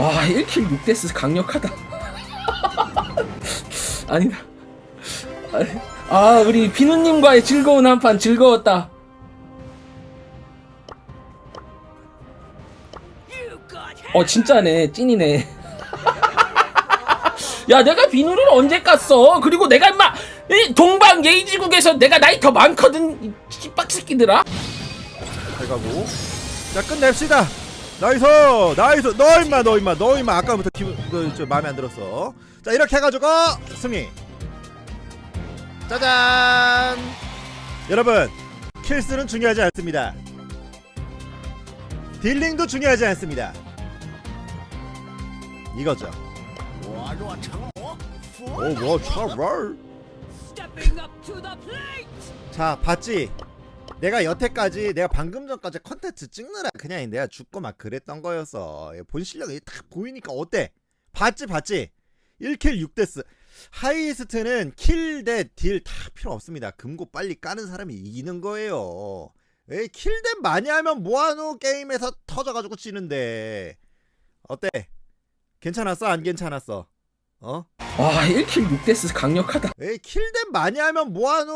와 1킬 6데스 강력하다. 아니다. 아니, 아 우리 비누님과의 즐거운 한판 즐거웠다. 어 진짜네. 찐이네. 야 내가 비누를 언제 깠어? 그리고 내가 임마 이 동방 예의지국에서 내가 나이 더 많거든 이 씨빡새끼들아. 잘 가고. 자 끝냅시다 나이스! 나이스! 너 임마 너 임마 너 임마. 아까부터 기분 너 저 마음에 안 들었어. 자 이렇게 해가지고 승리. 짜잔! 여러분 킬수는 중요하지 않습니다. 딜링도 중요하지 않습니다. 이거죠. 오뭐 plate! 자 봤지 내가 여태까지 내가 방금 전까지 컨텐츠 찍느라 그냥 내가 죽고 막 그랬던 거였어 본 실력이 딱 보이니까 어때? 봤지 봤지? 1킬 6데스. 하이에스트는 킬 대 딜 다 필요 없습니다. 금고 빨리 까는 사람이 이기는 거예요. 킬대 많이 하면 뭐하노 게임에서 터져가지고 지는데. 어때? 괜찮았어? 안 괜찮았어? 어? 와 1킬 6데스 강력하다. 에이 킬대 많이 하면 뭐하노